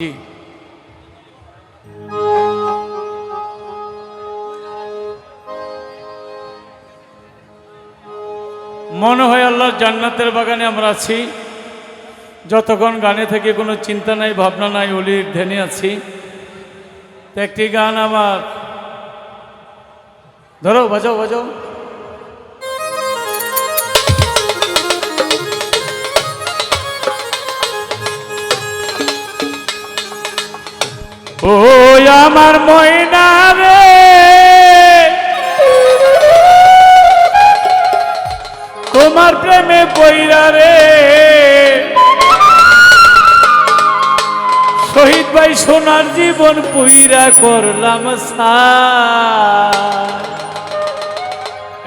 মনে হয় আল্লাহ জান্নাতের বাগানে আমরা আছি। যতক্ষণ গানে থেকে কোনো চিন্তা নাই, ভাবনা নাই, অলির ধ্যানে আছি। একটি গান আমার। ধরো, বাজাও বাজাও। ও আমার ময়না রে। তোমার প্রেমে বইরা রে। শহীদ ভাই সোনার জীবন পুইরা করলাম সার।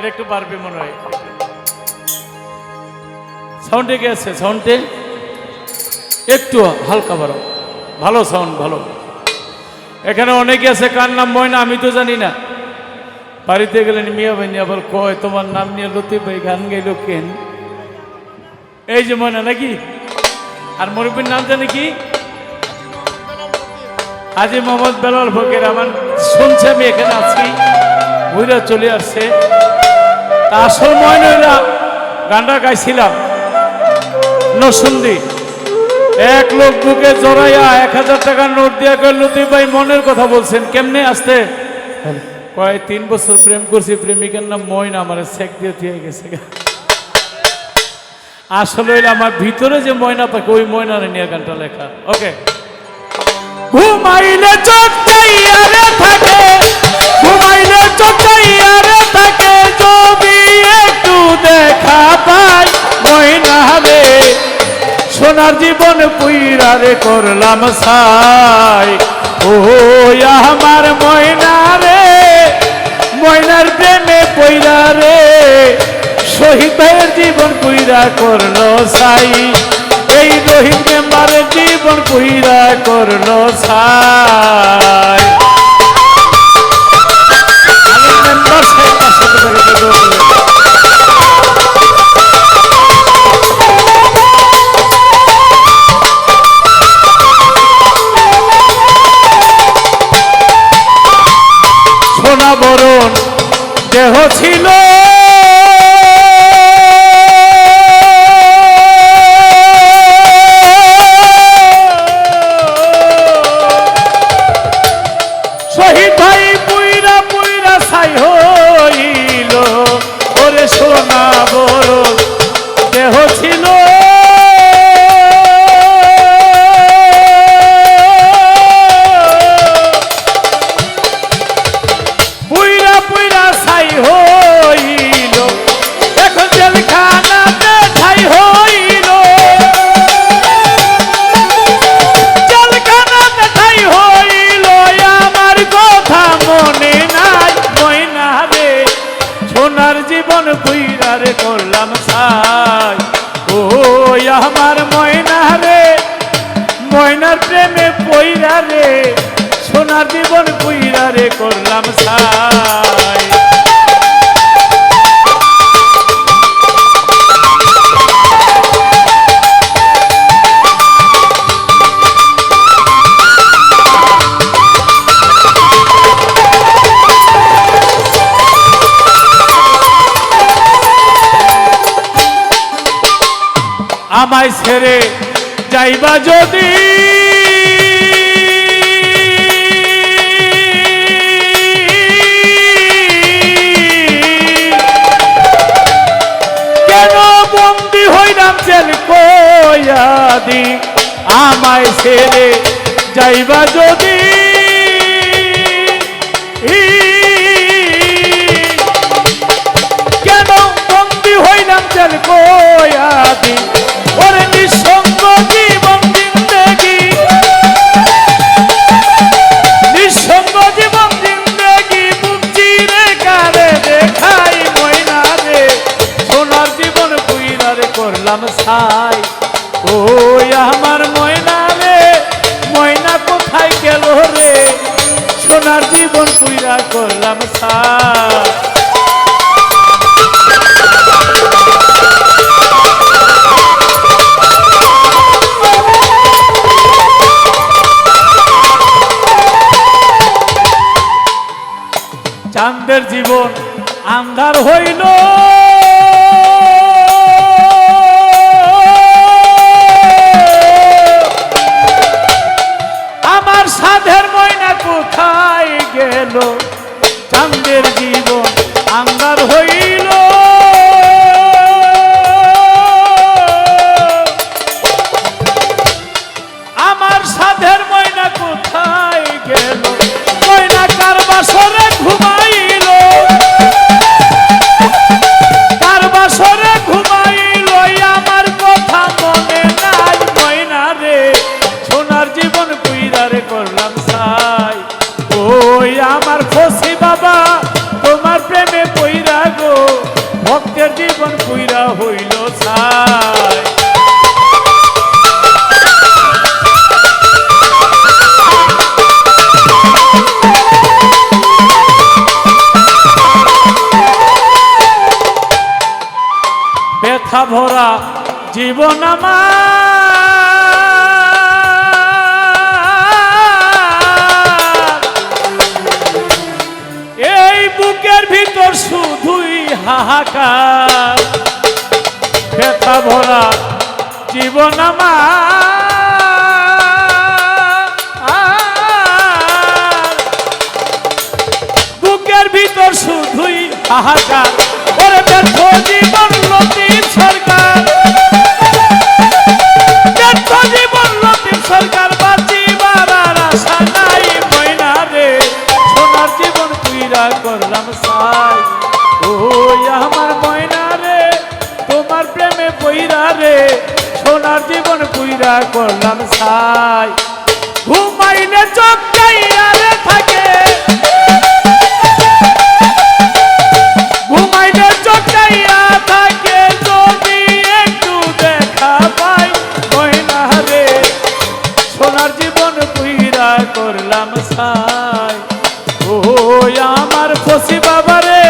একটু পারবে মনে হয়। সাউন্ডে গেছে সাউন্ডে একটু হালকা বাড়ো ভালো সাউন্ড ভালো। এখানে অনেকে আছে, কার নাম ময়না? আমি তো জানি না। বাড়িতে গেলেন, মিয়া ভাই আবার কয় তোমার নাম নিয়ে লতিফ ভাই গান গাইল কেন? এই যে ময়না, নাকি? আর মুরব্বীর নাম জানি কি? হাজি মোহাম্মদ বেলাল ফকির আমার শুনছে আমি এখানে আছি ঘুরে চলে আসছে। তা আসল ময়না গানটা গাইছিলাম। নসুন্দি এক লোক বুকে জড়াইয়া এক হাজার টাকার নোট দিয়া কয় লতিফ ভাই, মনের কথা বলছেন, কেমনে আসতে? কয়, তিন বছর প্রেম করছি, প্রেমিকার নাম ময়না, আমার সেক দিয়ে দিয়ে গেছে আসলে আমার ভিতরে যে ময়না পাখি ওই ময়নারে নিয়ে গানটা লেখা। ওকে। ঘুমাইলে চোখটাইয়ারে থাকে, ঘুমাইলে চোখটাইয়ারে থাকে। সোনার জীবন পুইরারে করলাম সাই। ও আমার ময়না রে, ময়নার প্রেমে পইরা রে, শহীদ ভাইয়ের জীবন পুইরা করল সাই। এই রহিম মেম্বারের জীবন পুইরা করল সাই। ছাই ও আমার ময়না রে, ময়নার প্রেমে পইরা রে, সোনার জীবন পুইরা রে করলাম সাই। আমায় ছেড়ে যাইবা যদি? কেন বন্দি হইলাম জেল কয়াদি আমায় ছেড়ে যাইবা যদি? কেন বন্দি হইলাম জেল কয়াদি জীবন আন্ধার হইল। আমার সাধের ময়না কোথায় গেল? চাঁদের জীবন আন্ধার বাবা তোমার প্রেমে পইরা গো ভক্তের জীবন কুইরা হইল সাই ব্যথা ভরা জীবন আমার। শুধুই হাহাকার। ব্যথা ভরা জীবন আমার। বুকের ভিতর শুধুই হাহাকার। ওরে ব্যর্থ জীবন লতিফ সরকার। ব্যর্থ জীবন লতিফ সরকার বাঁচিবার আশা করলাম সাই ওই আমার ময়না রে, তোমার প্রেমে পইরা রে, সোনার জীবন কুইরা করলাম সাই। ঘুমাইলে চোখ যাইয়া রে থাকে। পুইরা করলাম ও আমার ফসি বাবা